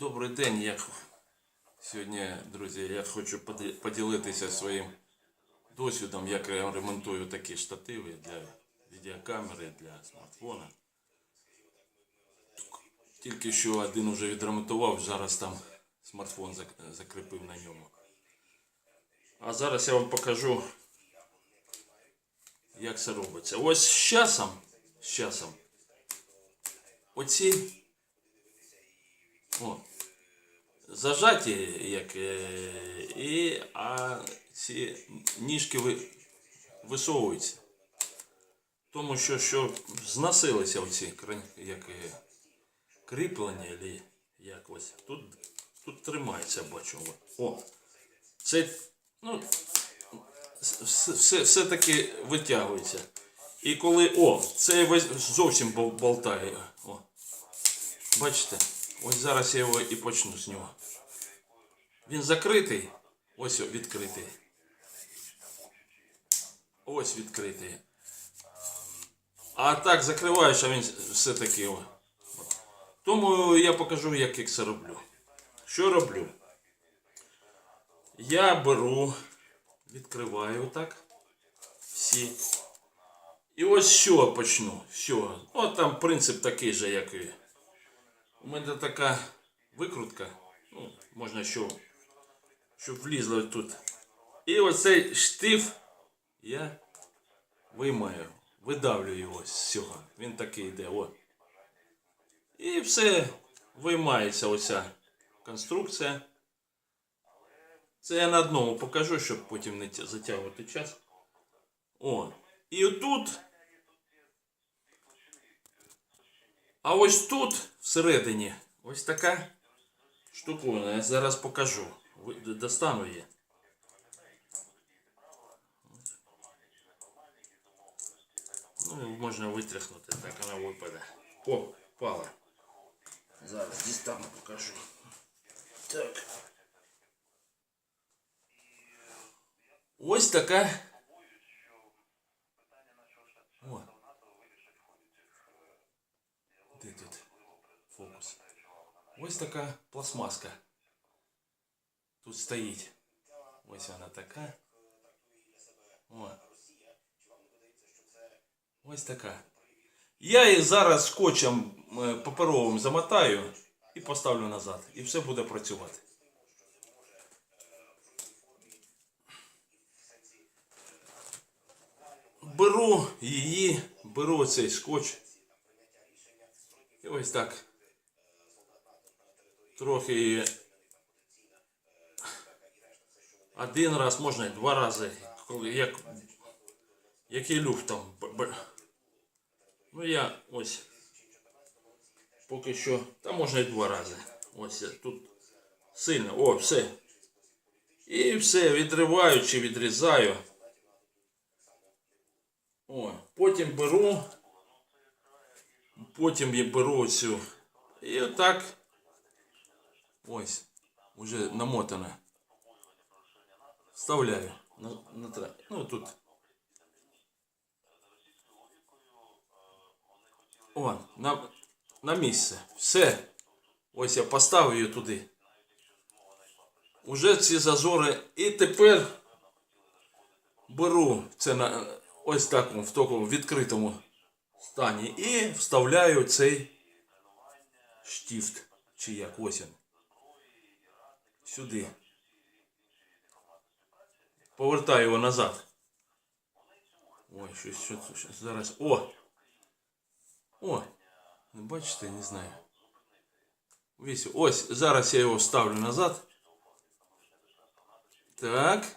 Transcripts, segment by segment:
Добрий день. Я сьогодні, друзі, я хочу поділитися своїм досвідом, як я ремонтую такі штативи для відеокамери, для смартфона. Тільки що один уже відремонтував, зараз там смартфон закріпив на ньому. А зараз я вам покажу, як це робиться. Ось з часом, з часом, оці о, зажаті, як, е, і, а ці ніжки ви, висовуються. Тому що, що зносилися оці як, е, кріплення, або як ось. Тут, тут тримається, бачу. О, це, ну, все, все таки витягується. І коли, о, це зовсім болтає. О, бачите? Ось зараз я його і почну з нього. Він закритий. Ось відкритий. Ось відкритий. А так закриваєш, а він все таки. Тому я покажу, як я це роблю. Що роблю? Я беру, відкриваю так. Всі. І ось чого почну. Чого? От там принцип такий же, як і. У мене така викрутка. Ну, можна що, щоб влізло тут. І оцей штиф я виймаю, видавлю його з цього. Він такий йде. О. І все виймається оця конструкція. Це я на одному покажу, щоб потім не затягувати час. О. І отут А ось тут, всередині, ось така штуковина. Я зараз покажу. Ви- д- Достану її. Ну, можна витряхнути, так вона випаде. О, впала. Зараз дістану, покажу. Так. Ось така. Де тут фокус? Ось така пластмаска. Тут стоїть. Ось вона така. О. Ось така. Я її зараз скотчем е, паперовим замотаю і поставлю назад. І все буде працювати. Беру її, беру цей скотч. І ось так. Трохи один раз, можна і два рази. Коли як, який люфт там. Ну я ось. Поки що. Та можна і два рази. Ось тут сильно. О, все. І все, відриваю чи відрізаю. О, потім беру. Потім я беру цю. І отак. Ось. Уже намотана. Вставляю. На, на, ну тут. О, на, на місце. Все. Ось я поставив її туди. Уже ці зазори. І тепер беру це на ось такому в такому відкритому стані і вставляю цей штифт. Чи як ось. Сюди. Повертаю його назад. Ой, щось, що це щось зараз. О! О! Не бачите, не знаю. Ось, ось, зараз я його ставлю назад. Так.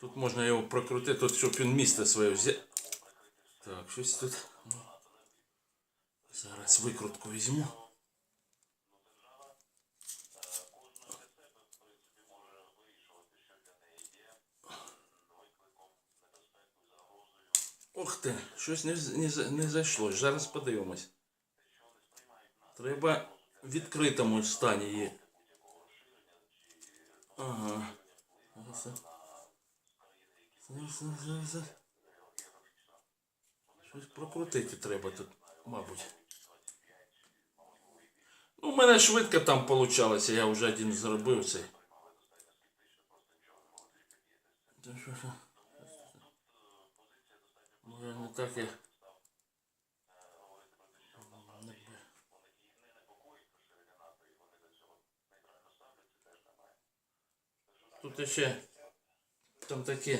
Тут можна його прокрутити, тут, щоб він місце своє. Так, щось тут. Зараз викрутку візьму. Ох ти, щось не, не, не зайшло. Зараз подивимось. Треба в відкритому стані її. Ага. Зараз, зараз, зараз. Щось прокрутити треба тут, мабуть. Ну, у мене швидко там вийшло, я вже один зробив цей. Може не так я. Тут ще там такі.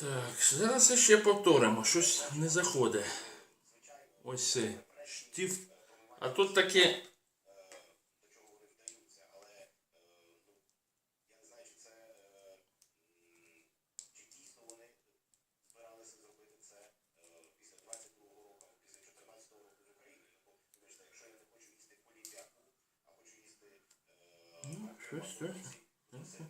Так, зараз ще повторимо. Щось не заходить. Ось цей штифт. А тут таке. Ну, щось, щось. Так.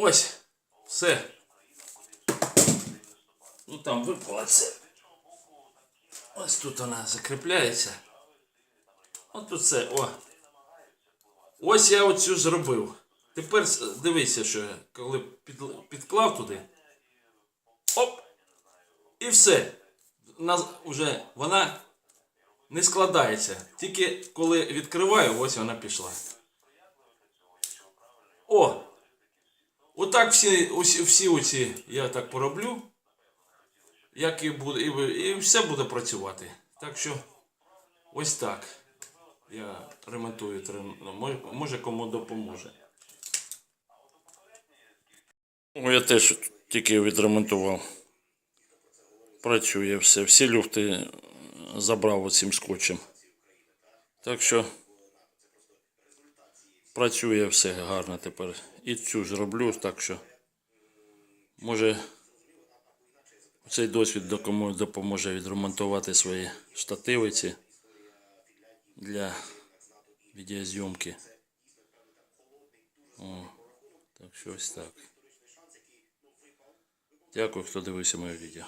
Ось, все. Ну там випалося. Ось тут вона закріпляється. От тут все. О. Ось я оцю зробив. Тепер дивися, що я коли підклав туди. Оп! І все. Наз, уже вона не складається. Тільки коли відкриваю, ось вона пішла. О! Отак всі, усі, всі оці я так пороблю. Як і буде, і, і все буде працювати. Так що ось так. Я ремонтую ну, може, може кому допоможе. Ну, я теж тільки відремонтував. Працює все. Всі люфти забрав оцим скотчем. Так що працює все гарно тепер. І цю ж роблю, так що може цей досвід докому- допоможе відремонтувати свої штативиці для відеозйомки. О, так що ось так. Дякую, хто дивився моє відео.